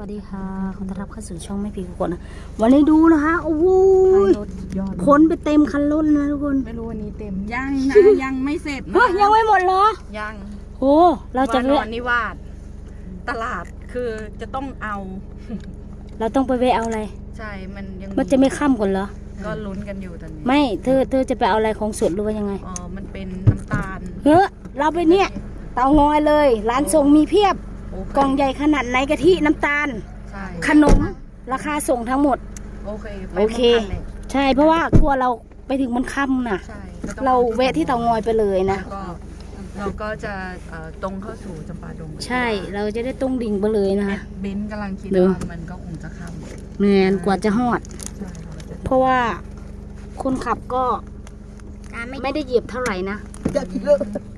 วัสดีค่ะขอต้อนรับเข้าสู่ช่องไม่ผีกุกคนนะวันนี้ดูนะคะโอ้โหรถยอดคนไปเต็มคันรถนะทุกคนไม่รู้วันนี้เต็มยังนะยังไม่เสร็จนะเฮ้ยยังไม่หมดเหรอยังโอ้เราจะวานเวะอนนิวาสตลาดคือจะต้องเอา เราต้องไปเวะเอาอะไรใช่มันยังมันจะไม่ค่ำก่อนเหรอก็ลุ้นกันอยู่ตอนนี้ไม่เธอเธอจะไปเอาอะไรของสดหรือว่ายังไงอ๋อมันเป็นน้ำตาลเฮ้ยเราไปเนี่ยเตางอยเลย ร้านส่งมีเพียบโเค กล่องใหญ่ขนาดไหนกะทิน้ำตาล ใช่ขนมราคาส่งทั้งหมด โอเคไปโอเค หมดทันเลยใช่เพราะว่ากลัวเราไปถึงมันค่ำน่ะ ใช่ก็ต้องเราแวะที่เตางอยไปเลยนะ แล้วก็เราก็จะเอ่อตรงเข้าสู่จำปาดงใช่เราจะได้ตรงดิ่งไปเลยนะแอคะ ดเบนซ์กำลังคิดเดี๋ยว ว่ามันก็คงจะค่ำแมนกว่าจะฮอด ใช่ค่ะจะเพราะว่าคนขับก็ไม่ได้เหยียบเท่าไหร่นะ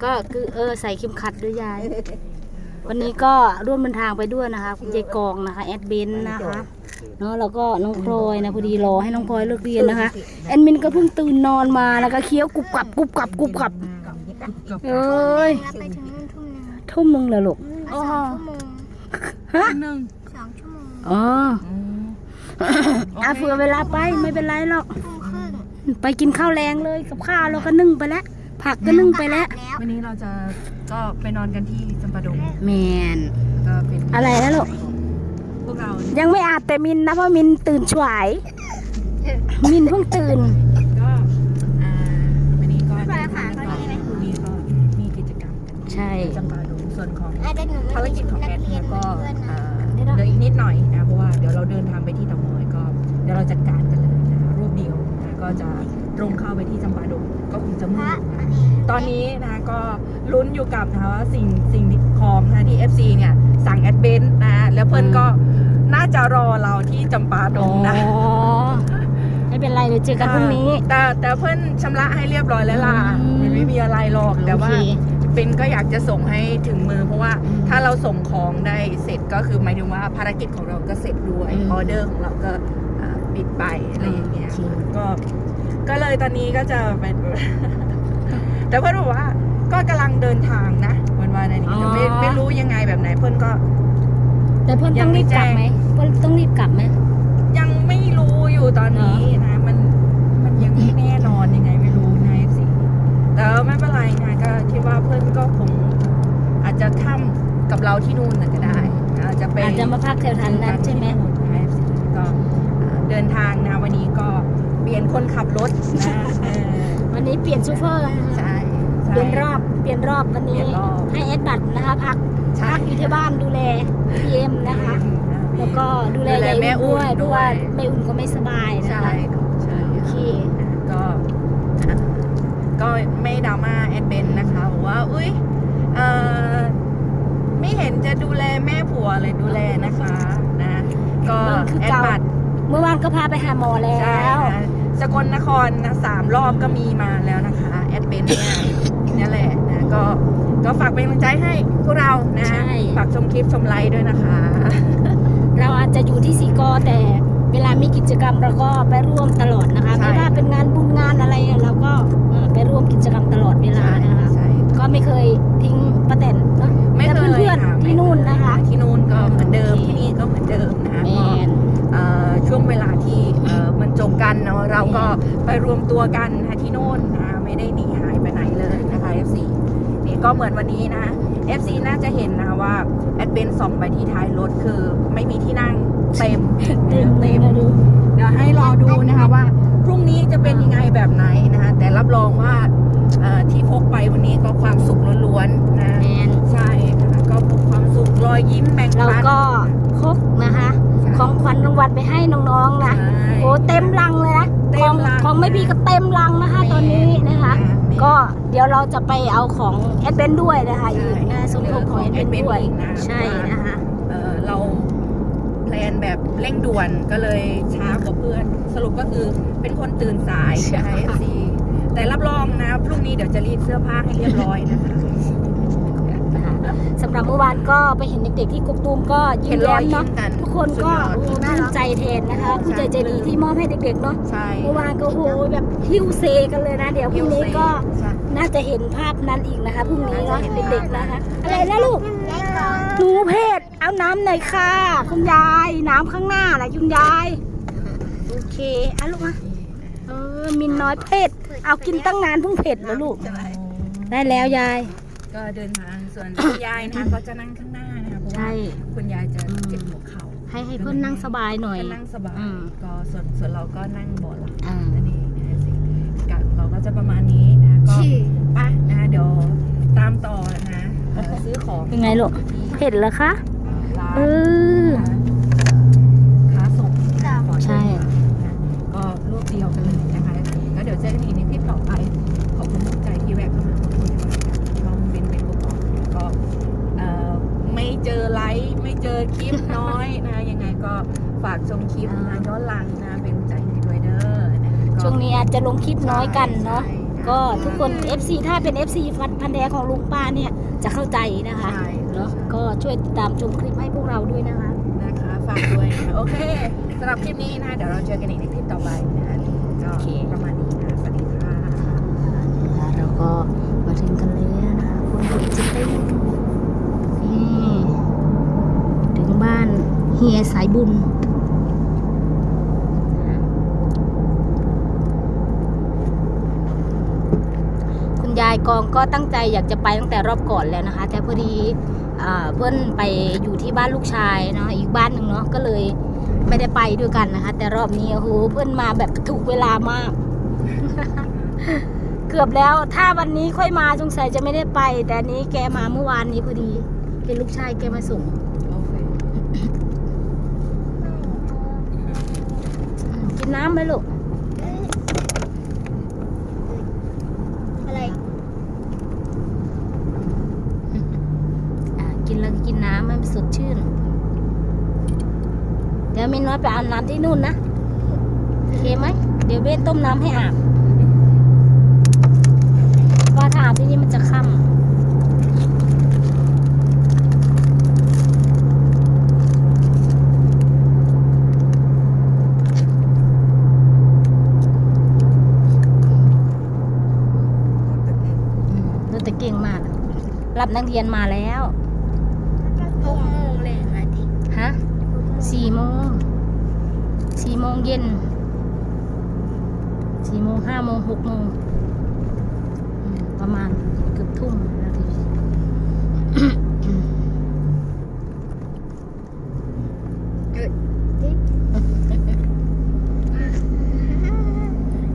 ก็คือเออใส่เข็มขัดด้วยยาย วันนี้ก็ร่วมเดินทางไปด้วยนะคะคุณยายกองนะคะแอดเบนนะคะเนาะแล้วก็น้องพลอยนะพอดีรอให้น้องพลอยเลิกเรียนนะคะแอดมินก็เพิ่งตื่นนอนมาแล้วก็เคี้ยวกรุบกรับกรุบกรับกรุบกรับเอ้ยไปถึงนู่นทุ่มหนึ่งทุ่มหนึงเลยลูกมันสองชั่วโมงฮะหนึ่งสองชั่วโมงอ๋ออืมอะเผื่อเวลาไปไม่เป็นไรหรอกทุ่มครึ่งไปกินข้าวแรงเลยกับข้าวเราก็นึ่งไปแล้ว ผักก็นึ่งไปแล้วแล้ว วันนี้เราจะก็ไปนอนกันที่จำปาดงแมนก็เป็นอะไรนะลูกพวกเรายังไม่อาบแต่มินนะเพราะมินตื่นฉวายมินเพิ่งตื่นก็อ่าวันนี้ก็ไปค่ะตอนนี้ไหมพรุ่งนี้ก็มีกิจกรรมกันใช่ที่จำปาดงส่วนของอาจจะหนูภารกิจของแอดเนี่ยก็เพื่อนอ่านะเหลืออีกนิดหน่อยนะเพราะว่าเดี๋ยวเราเดินทางไปที่เตางอยก็เดี๋ยวเราจัดการกันเลยนะรูปเดียวนะก็จะ ตรงเข้าไปที่จำปาดงก็คงจะมืดนะตอนนี้นะก็ลุ้นอยู่กับนะว่าสิ่งสิ่งของนะที่ FC เนี่ยสั่งแอดเบนนะแล้วเพื่อนก็น่าจะรอเราที่จำปาดอ๋องนะไม่เป็นไรเดี๋ยวเจอกันพรุ่งนี้ แต่แต่เพื่อนชำระให้เรียบร้อยแล้วล่ะอืม มันไม่มีอะไรหรอกแต่ว่าโอเค เป็นก็อยากจะส่งให้ถึงมือ เพราะว่าถ้าเราส่งของได้เสร็จก็คือหมายถึงว่าภารกิจของเราก็เสร็จด้วยอืม ออเดอร์ของเราก็อ่าปิดไปอะไรอย่างเงี้ยโอเคก็ ก็เลยตอนนี้ก็จะเป็น แต่เพื่อนบอกว่า ก็กำลังเดินทางนะวันวันนี้แต่ไม่ไม่รู้ยังไงแบบไหนเพื่อนก็ แต่เพื่อนยัต้องงไม่รีบกลับแจ้งไหมเพื่อนต้องรีบกลับไหมยังไม่รู้อยู่ตอนนี้นะ มันมันยังไม่แน่นอนยังไง ไม่รู้นะสิแต่ว่าไม่เป็นไรนะก็คิดว่าเพื่อนก็คง อาจจะข้ามกับเราที่นู่นน่ะก็ได้อาจจะไปอาจจะมาพักแถวทันนั้นใช่ไหมนะสิก็อ่าเดินทางนะวันนี้ก็ เปลี่ยนคนขับรถนะเออวันนี้เปลี่ยนซูเฟอร์นะคะใช่ใช่ เปลี่ยนรอบ เปลี่ยนรอบวันนี้เปลี่ยนรอบ ให้แอดบัตรนะคะพักใช่ พักอยู่ที่บ้านดูแลพีเอ็มนะคะ แล้วก็ดูแลดูแลยายแม่อุ่นอุ่นด้วยเพด้วยราะว่าแม่อุ่นก็ไม่สบายนะใช่คะใช่โอเค ก็อะก็ไม่ดราม่าแอดเบนนะคะบอกว่า อุ้ยเอ่อไม่เห็นจะดูแลแม่ผัวเลยดูแลนะคะนะ ก็มันคือแอดเก่า บัตร เมื่อวานก็พาไปหาหมอแล้ใช่ว นะสกลนครนะสามรอบก็มีมาแล้วนะคะ แอดเบนเนี่ยนี่แหละนะก็ก็ฝากเป็นกำลังใจให้พวกเรานะใช่ ฝากชมคลิปชมไลค์ด้วยนะคะ เราอาจจะอยู่ที่สีกอแต่เวลามีกิจกรรมเราก็ไปร่วมตลอดนะคะใช่ ไม่ว่าเป็นงานบุญงานอะไรอะเราก็เออไปร่วมกิจกรรมตลอดเวลานะคะใช่ก็ไม่เคยทิ้งป้าแตนเนอะไม่เคและยเพื่อนค่ะๆที่นู่นนะคะ ที่นู่นก็เหมือนเดิมโอเค ที่นี่ก็เหมือนเดิมนะแมก็นเอ่อ ช่วงเวลาที่เอ่อมันจบกันเนาะเราก็ไปรวมตัวกันนะที่โน่นนะไม่ได้หนีหายไปไหนเลยนะคะ FC นี่ก็เหมือนวันนี้นะ FC น่าจะเห็นนะว่าแอดเบนส่องไปที่ท้ายรถคือไม่มีที่นั่งเต็มเต็มเต็มดูเดี๋ยวให้รอดูนะคะว่า พรุ่งนี้จะเป็นยังไงแบบไหนนะคะแต่รับรองว่าเอ่อที่พกไปวันนี้ก็ความสุขล้วนๆนะแมนใช่นะคะก็พกความสุขรอยยิ้มแบ่ง เรา ปัน ก็ครบนะคะ ของขวัญรางวัลไปให้น้องๆนะ ใช่ โอ้ เต็มลังเลยนะเต็ของมลัง ของไม่พี่ก็เต็มลังนะคะตอนนี้นะคะ ก็เดี๋ยวเราจะไปเอาของแอดเบนด้วยนะคะอีกนะสมทบของแอดเบนด้วยใช่นะคะ เอ่อเราแพลนแบบเร่งด่วนก็เลยช้ากว่าเพื่อน สรุปก็คือเป็นคนตื่นสายใช่ใช่สิแต่รับรองนะพรุ่งนี้เดี๋ยวจะรีดเสื้อผ้าให้เรียบร้อยนะคะนะคะ สำหรับเมื่อวานก็ไปเห็นเด็กๆที่กกตูมก็ยิ้เห็มนรแย้อยมยิ้เนาะมกันทุกคนก็สุดยอดโอ้ชื่นใจแทนนะคะผู้ใจใจดีที่มอบให้เด็กๆเนาะใช่เมื่อวานก็โอ้โหแบบฮิวเซกันเลยนะ เดี๋ยวพรุ่งนี้ก็ใช่น่าจะเห็นภาพนั้นอีกนะคะพรุ่งนี้เนาะเห็นเด็กๆนะคะอะไรนะลูกเล็กกหนูเพศเอาน้ำหน่อยค่ะ คุณยายน้ำข้างหน้าแหละคุณยายโอเคเอาลูกมาเออมินน้อยเพศเอากินตั้งนานเพิ่งเผ็ดแล้วลูก ได้แล้วยาย ก็เดินทางส่วนคุณยายนะคะก็จะนั่งข้างหน้านะคะเพราะใช่ว่าคุณยายจะเจ็บหัวเข่าให้ให้เพื่อนนั่งสบายหน่อย ก็นั่งสบายอืม ก็ส่วนส่วนเราก็นั่งเบาะหลังอ่านั่นเองนะคะสิการของเราก็จะประมาณนี้นะก็ไปนะคะเดี๋ยวตามต่อนะเอ่อซื้อของยังไงลูกที่เผ็ดเหรอคะร้านเออค้าส่งก่อน ใช่ เดินทางนะก็รวบเดียวกันเลยนะคะแล้วเดี๋ยวเจอกันอีกในคลิปต่อไปขอบคุณทุกใจที่แวะเข้ามาพูดคุยกันลองเป็นเป็นกบอกก็เอ่อไม่เจอไลค์ไม่เจอคลิปน้อยนะยังไงก็ ฝากชมคลิปนะย้อนหลังนะเป็นกำลังใจให้ด้วยเด้อนะก็ช่วงนี้อาจจะลงคลิปน้อยกันเนาะใช่ก็ทุกคน FC ถ้าเป็น FC ฟันพันธุ์แท้ของลุงป้าเนี่ยจะเข้าใจนะคะใช่เนาะก็ช่วยติดตามชมคลิปให้พวกเราด้วยนะคะ นะคะฝากด้วยนะโอเคสำหรับคลิปนี้นะเดี๋ยวเราเจอกันอีกในคลิปต่อไปนะก็โอเค ประมาณนี้นะสวัสดีค่ะ เราก็มาถึงกันแล้วนะคะคุณบุญจิตเต้นนี่ถึงบ้านเฮียสายบุญ คุณยาย กองก็ตั้งใจอยากจะไปตั้งแต่รอบก่อนแล้วนะคะ แต่พอดีเพื่อนไปอยู่ที่บ้านลูกชายเนาะอีกบ้านหนึ่งเนาะก็เลยไม่ได้ไปด้วยกันนะคะ แต่รอบนี้โอ้โหเพื่อนมาแบบถูกเวลามาก เกือบแล้วถ้าวันนี้ค่อยมาสงสัยจะไม่ได้ไป แต่นี้แกมาเมื่อวานนี้พอดีเป็นลูกชายแกมาส่งกินน้ำไหมลูกอะไร อะกินแล้วก็กินน้ำให้มัน สดชื่น เดี๋ยวมินน้อยไปอาบน้ำที่นู่นนะโอเคไหม เดี๋ยวเบสต้มน้ำให้อาบเพราะว่าถ้าอาบที่นี่มันจะค่ำรถตะเก่งมาก รับนักเรียนมาแล้ว หกโมงเลยอาทิตย์ฮะสี่โมงสี่โมงเย็นสี่โมงห้าโมงหกโมงอืมประมาณเกือบทุ่มนาที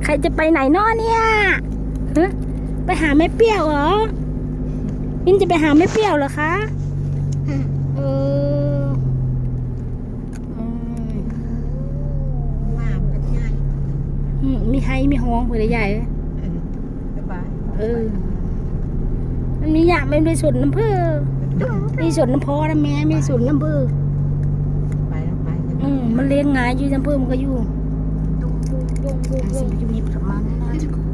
ใครจะไปไหนนอเนี่ยฮะไปหาแม่เปรี้ยวเหรอมินจะไปหาแม่เปรี้ยวเหรอคะ เอออืม ว่ามันง่าย อื มีไฮมีห้องเผื่อใหญ่เลยบ๊ายเออ มันมีอย่างไม่มีส่วนน้ำเพื่อมีส่วนน้ำพอนะแม่มีส่วนน้ำเพื่อไปแล้วไปอืมมันเลี้ยงงายอยู่น้ำเพื่อมันก็อยู่ดุ้งดุ้งดุ้งดุ้งสิ่งที่มีประมาณนี้นะทุกคน